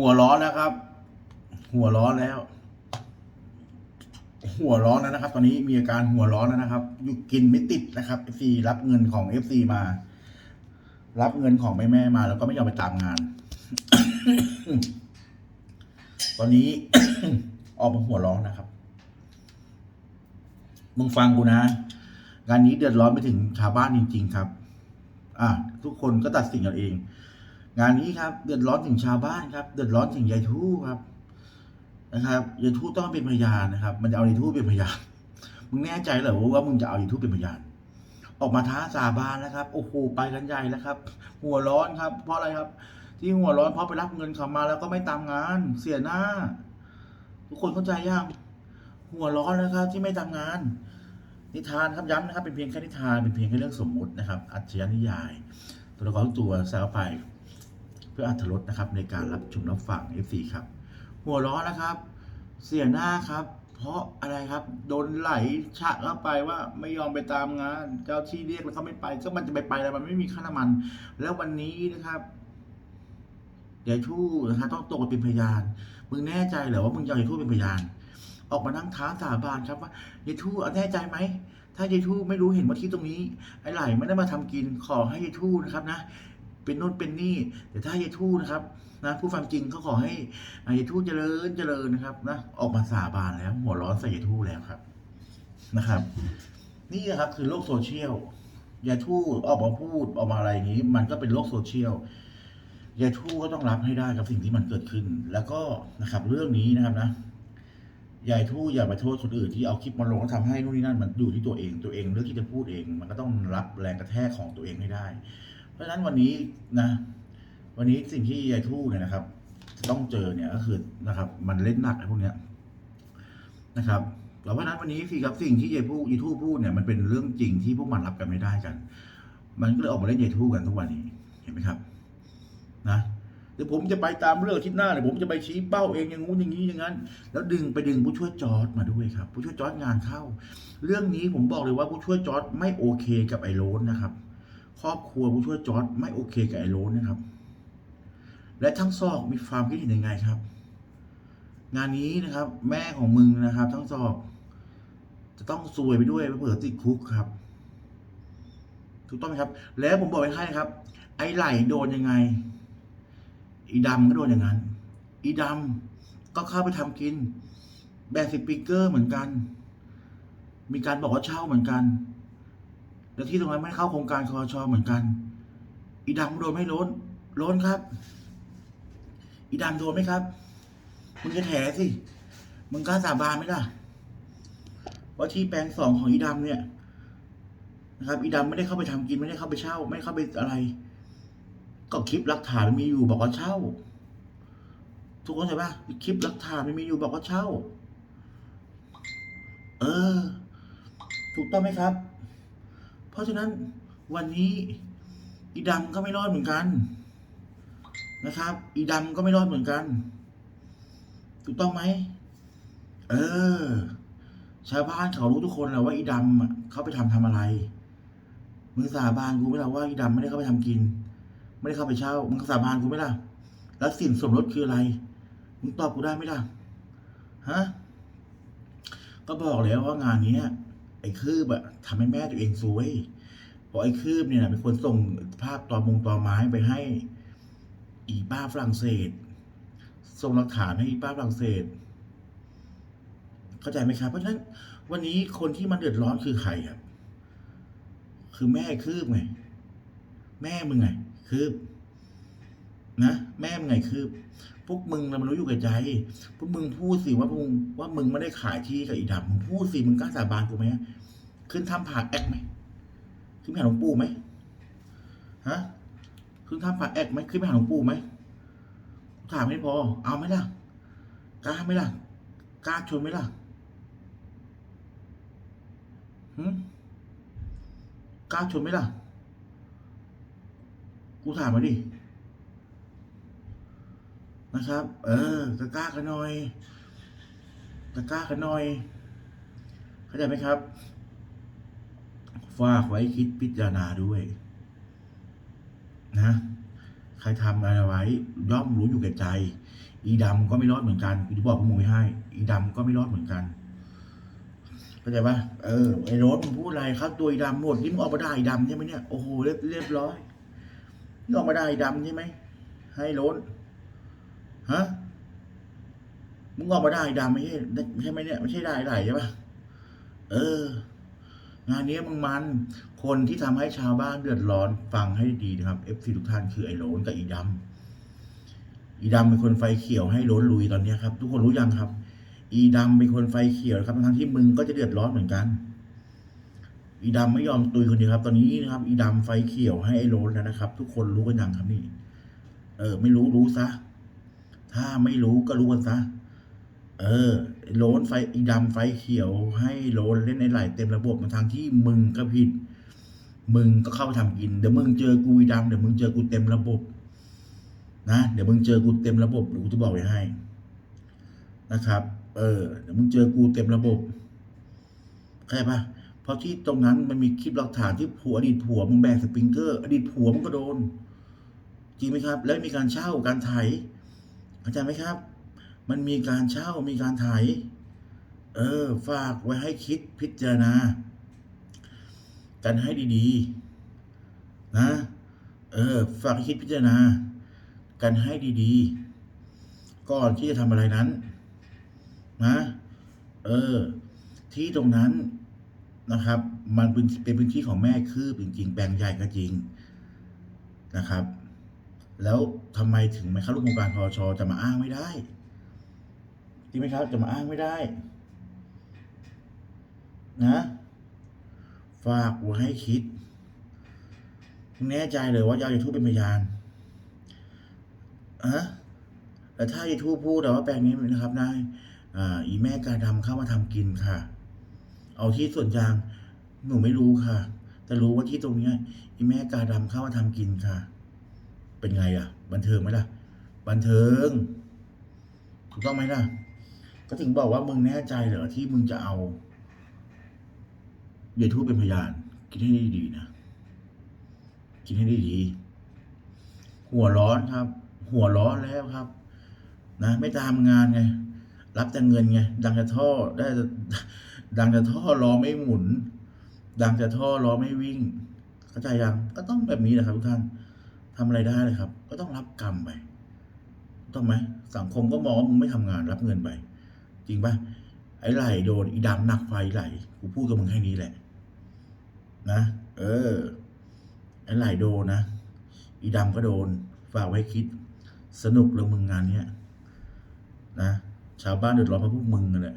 หัวร้อนแล้วครับ หัวร้อนแล้ว หัวร้อนแล้วนะครับ ตอนนี้มีอาการหัวร้อนแล้วนะครับอยู่กินไม่ติดนะครับ FC รับเงินของ FC มา รับเงินของแม่แม่ๆมา แล้วก็ไม่ยอมไปตามงาน ตอนนี้ ออกมาหัวร้อนนะครับมึงฟังกูนะงานนี้เดือดร้อนไปถึงชาวบ้านจริง ๆ ครับ อะทุกคนก็ตัดสินกันเอง งานนี้ครับเดือดร้อนถึงชาวบ้านครับ เดือดร้อนถึงยายทู่ครับนะครับยายทู่ต้องเป็นพยานนะครับ มันจะเอายายทู่เป็นพยานมึงแน่ใจเหรอว่ามึงจะเอายายทู่เป็นพยาน ออกมาท้าสาบานแล้วครับโอ้โหไปกันใหญ่แล้วครับ หัวร้อนครับ เพราะอะไรครับ ที่หัวร้อนเพราะไปรับเงินเขามาแล้วก็ไม่ตามงาน เสียหน้า ทุกคนเข้าใจยังหัวร้อนนะครับ ที่ไม่ตามงาน นิทานครับย้ำนะครับ เป็นเพียงแค่นิทานเป็นเพียงแค่เรื่องสมมุตินะครับ อัจฉริยนิยาย ตัวละครทุกตัวแซวไป พื่ออัธรสนะครับในการรับชมรับฟัง FC ครับ หัวร้อนะครับ เสียหน้าครับ เพราะอะไรครับโดนไหลฉะเข้าไปว่าไม่ยอมไปตามงาน เจ้าที่เรียกแล้วเขาไม่ไป ก็มันจะไปไปแล้วมันไม่มีค่าน้ำมัน แล้ววันนี้นะครับยายทู่นะครับต้องตกเป็นพยาน มึงแน่ใจเหรอว่ามึงจะเอายายทู่เป็นพยาน ออกมานั่งท้าสาบานครับว่ายายทู่เอาแน่ใจไหม ถ้ายายทู่ไม่รู้เห็นว่าที่ตรงนี้ ไอ้ไหลไม่ได้มาทำกิน ขอให้ยายทู่นะครับนะ เป็นโน่นเป็นนี่ แต่ถ้ายายทู่นะครับนะผู้ฟังจริงเขาขอให้ายายทู่เจริญเจริญนะครับนะออกมาสาบานแล้ว หัวร้อนใส่ยายทู่แล้วครับนะครับ นี่ครับคือโลกโซเชียลยายทู่ออกมาพูดออกมาอะไรอย่างนี้ มันก็เป็นโลกโซเชียลยายทู่ก็ต้องรับให้ได้กับสิ่งที่มันเกิดขึ้น แล้วก็นะครับเรื่องนี้นะครับนะยายทู่อย่าไปโทษคนอื่นที่เอาคลิปมาลงแล้วทำให้นู่นนี่นั่นมันอยู่ที่ตัวเองตัวเองเลือกที่จะพูดเอง มันก็ต้องรับแรงกระแทกของตัวเองให้ได้ ราะฉะนั้นวันนี้นะ วันนี้สิ่งที่ยายทู่เนี่ยนะครับ จะต้องเจอเนี่ยก็คือนะครับ มันเล่นหนักไอ้พวกเนี้ยนะครับแล้วเราะฉะนั้นวันนี้สิครับสิ่งที่ยายพูดยายทู่พูดเนี่ยมันเป็นเรื่องจริงที่พวกมันรับกันไม่ได้กัน มันก็เลยออกมาเล่นยายทู่กันทุกวันนี้เห็นไหมครับ นะเดี๋ยวผมจะไปตามเรื่องที่หน้าเดี๋ยวผมจะไปชี้เป้าเองอย่างงู้นอย่างนี้อย่างนั้น แล้วดึงไปดึงผู้ช่วยจอร์ดมาด้วยครับ ผู้ช่วยจอร์ดงานเข้า เรื่องนี้ผมบอกเลยว่าผู้ช่วยจอร์ดไม่โอเคกับไอ้โรนนะครับ ครอบครัวผู้ช่วยจอร์ดไม่โอเคกับไอโรนนะครับ และทั้งซอกมีความคิดเห็นยังไงครับ งานนี้นะครับ แม่ของมึงนะครับ ทั้งซอก จะต้องซวยไปด้วยเผื่อติดคุกครับ ถูกต้องไหมครับ แล้วผมบอกไว้ให้ครับ ไอไหลโดนยังไง อีดำก็โดนอย่างนั้น อีดำก็เข้าไปทำกิน แบกสปีกเกอร์เหมือนกัน มีการบอกว่าเช่าเหมือนกัน แล้วที่ตรงนั้นไม่เข้าโครงการคอชอเหมือนกัน อีดำโดนไม่ล้น ล้นครับ อีดำโดนไหมครับ มึงจะแถสิ มึงกล้าสาบานไหมล่ะ ว่าที่แปลงสองของอีดำเนี่ย นะครับ อีดำไม่ได้เข้าไปทำกินไม่ได้เข้าไปเช่า ไม่ได้เข้าไปอะไร ก็คลิปหลักฐานมันมีอยู่บอกว่าเช่า ทุกคนใช่ปะคลิปหลักฐานมันมีอยู่บอกว่าเช่า เออ ถูกต้องไหมครับ ราะฉะนั้นวันนี้อีดำก็ไม่รอดเหมือนกันนะครับ อีดำก็ไม่รอดเหมือนกัน ถูกต้องไหมเออ ชาวบ้านเขารู้ทุกคนแหละว่าอีดำเขาไปทำทำอะไรมึงสาบานกูไหมล่ะว่าอีดำไม่ได้เข้าไปทำกิน ไม่ได้เข้าไปเช่ามึงสาบานกูไหมล่ะแล้วสินสมรสคืออะไรมึงตอบกูได้ไหมล่ะฮะก็บอกแล้วว่างานนี้ ไอ้คืบอะทำให้แม่ตัวเองซวยเพราะไอ้คืบเนี่ยนะเป็นคนส่งภาพตอมงตอไม้ไปให้ อีป้าฝรั่งเศส ส่งหลักฐานให้อีป้าฝรั่งเศส เข้าใจไหมครับ เพราะฉะนั้น วันนี้คนที่มันเดือดร้อนคือใครครับ คือแม่คืบไง แม่มึงไง คืบ นะ แม่มึงไงคืบ พวกมึงนะมันรู้อยู่กับใจ พวกมึงพูดสิว่าพวกมึงว่ามึงไม่ได้ขายที่กับอีดำมึงพูดสิมึงกล้าสาบานกูไหมขึ้นทำผ่าแอกไหมขึ้นไปหาหลวงปู่ไหมฮะขึ้นทำผ่าแอกไหมขึ้นไปหาหลวงปู่ไหมถามไม่พอ เอาไหมล่ะกล้าไหมล่ะกล้าชนไหมล่ะหืมกล้าชนไหมล่ะ กูถามมาดิ นะครับ เออกล้ากันหน่อยกล้ากันหน่อย เข้าใจไหมครับ ฝากไว้คิดพิจารณาด้วย นะ ใครทำอะไรไว้ ย่อมรู้อยู่แก่ใจ อีดำก็ไม่รอดเหมือนกันกูจะบอกพวกมึงไว้ให้ อีดำก็ไม่รอดเหมือนกันเข้าใจปะเออไอ้รถมึงพูดอะไรครับตัวอีดำหมดนี่มึงออกมาได้อีดำใช่ไหมเนี่ยโอ้โหเรียบร้อยนี่ออกมาได้อีดำใช่ไหมให้รถ ฮะมึงออกมาได้อีดำไม่ใช่ใช่ไหมเนี่ยไม่ใช่ได้ไหลใช่ปะเออ งานนี้มึงมัน คนที่ทำให้ชาวบ้านเดือดร้อนฟังให้ดีนะครับ FC ทุกท่านคือไอ้โลนกับอีดำอีดำเป็นคนไฟเขียวให้โหลนลุยตอนนี้ครับ ทุกคนรู้ยังครับ อีดำเป็นคนไฟเขียวครับทั้งที่มึงก็จะเดือดร้อนเหมือนกัน อีดำไม่ยอมตุยคนเดียวครับ ตอนนี้นะครับ อีดำไฟเขียวให้ไอ้โลนแล้วนะครับ ทุกคนรู้กันยังครับนี่ เออ ไม่รู้รู้ซะ ถ้าไม่รู้ก็รู้กันซะ เออ โลนไฟอีดำไฟเขียวให้โลนเล่นในไหลเต็มระบบมาทางที่มึงก็ผิด มึงก็เข้าไปทำกิน เดี๋ยวมึงเจอกูอีดำเดี๋ยวมึงเจอกูเต็มระบบ นะ เดี๋ยวมึงเจอกูเต็มระบบกูจะบอกไว้ให้ นะครับ เออ เดี๋ยวมึงเจอกูเต็มระบบเข้าใจปะเพราะที่ตรงนั้นมันมีคลิปหลักฐานที่ผัวอดีตผัวมึงแบกสปริงเกอร์ อดีตผัวมึงก็โดนจริงไหมครับ แล้วมีการเช่าการไถ เข้าใจไหมครับ มันมีการเช่ามีการไถเออ ฝากไว้ให้คิดพิจารณา กันให้ดีๆ นะ เออ ฝากให้คิดพิจารณา กันให้ดีๆ ก่อนที่จะทำอะไรนั้น นะ เออ ที่ตรงนั้นนะครับ มันเป็นเป็นพื้นที่ของแม่คือจริงๆแปลงใหญ่ก็จริงนะครับ แล้วทำไมถึงไม่เข้าร่วมโครงการพอชจะมาอ้างไม่ได้จริงไหมครับ จะมาอ้างไม่ได้ นะ ฝากไว้ให้คิด แน่ใจเลยว่ายายทูบเป็นพยานอะแต่ถ้ายายทูบพูดแต่ว่าแปลงนี้นะครับนายอีแม่กาดำเข้ามาทำกินค่ะ เอาที่ส่วนยางหนูไม่รู้ค่ะ แต่รู้ว่าที่ตรงเนี้ย อีแม่กาดำเข้ามาทำกินค่ะ เป็นไงอะ บันเทิงไหมล่ะ บันเทิงถูกต้องไหมล่ะ ก็ถึงบอกว่ามึงแน่ใจเหรอที่มึงจะเอาเยายทูเป็นพยาน คิดให้ดีๆนะคิดให้ดีๆหัวร้อนครับ หัวร้อนแล้วครับ นะ ไม่ตามงานไง รับแต่เงินไง ดังจะท่อได้ดังจะท่อล้อไม่หมุน ดังจะท่อล้อไม่วิ่ง เข้าใจยังก็ต้องแบบนี้แหละครับทุกท่าน ทำอะไรได้เลยครับ ก็ต้องรับกรรมไปต้องไหมสังคมก็มองว่ามึงไม่ทำงานรับเงินไป จริงปะไอ้ไหลโดนอีดำหนักไฟไหลกูพูดกับมึงแค่นี้แหละ นะ เออ ไอ้ไหลโดนนะอีดำก็โดนฝากไว้คิด สนุกเลยมึงงานเนี้ยนะชาวบ้านเดือดร้อนเพราะพวกมึงนั่นแหละ